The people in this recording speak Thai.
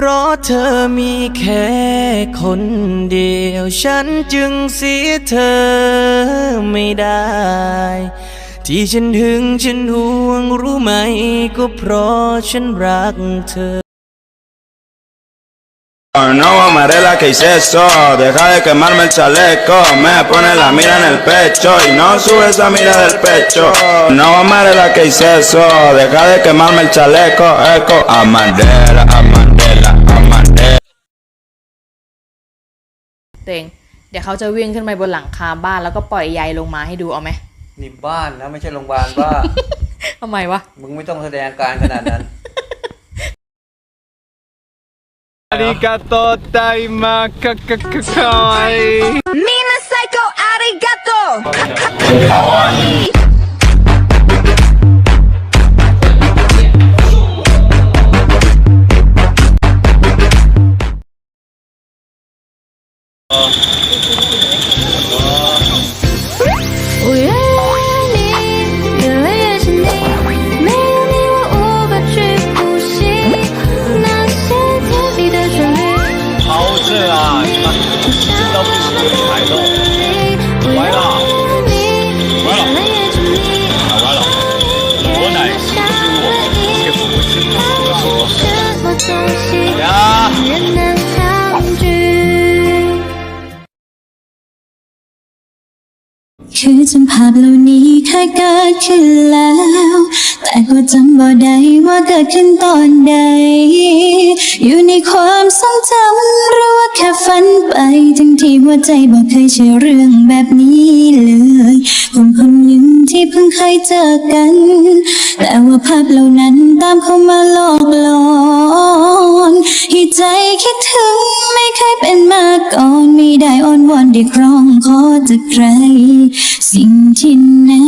เพราะเธอมีแค่คนเดียว ฉันจึงเสียเธอไม่ได้ ที่ฉันถึงฉันห่วงรู้ไหม ก็เพราะฉันรักเธอ No amarela que hice eso, deja de quemarme el chaleco, me pone la mira en el pecho y no sube esa mira del pecho. No amarela que hice eso, deja de quemarme el chaleco, eco, amarela, amarela, ัวเอง เดี๋ยวเขาจะวิ่งขึ้นไปบนหลังคาบ้านแล้วก็ปล่อยยายลงมาให้ดูเอาไหมนี่บ้านนะไม่ใช่โรงพยาบาลบ้าทำไมวะ มึงไม่ต้องแสดงการขนาดนั้นอาริกาโตไตมาคาคคคาย 你妈知道不行的女孩子，歪了，歪了，哪歪了？我乃是我，且不知不说。什么东西呀，人能抗拒 คือจำภาพเหล่านี้เคยเกิดขึ้นแล้ว แต่ก็จำบ่ได้ว่าเกิดขึ้นตอนใด อยู่ในความทรงจำ ไปทั้งที่หัวใจบอกเคยเชื่อเรื่องแบบนี้เลยคนคนหนึ่งที่เพิ่งเคยเจอกัน แต่ว่าภาพเหล่านั้นตามเข้ามาหลอกหลอนให้ใจคิดถึงไม่เคยเป็นมาก่อนไม่ได้อ้อนวอนได้ครองขอจากใคร สิ่งที่แน่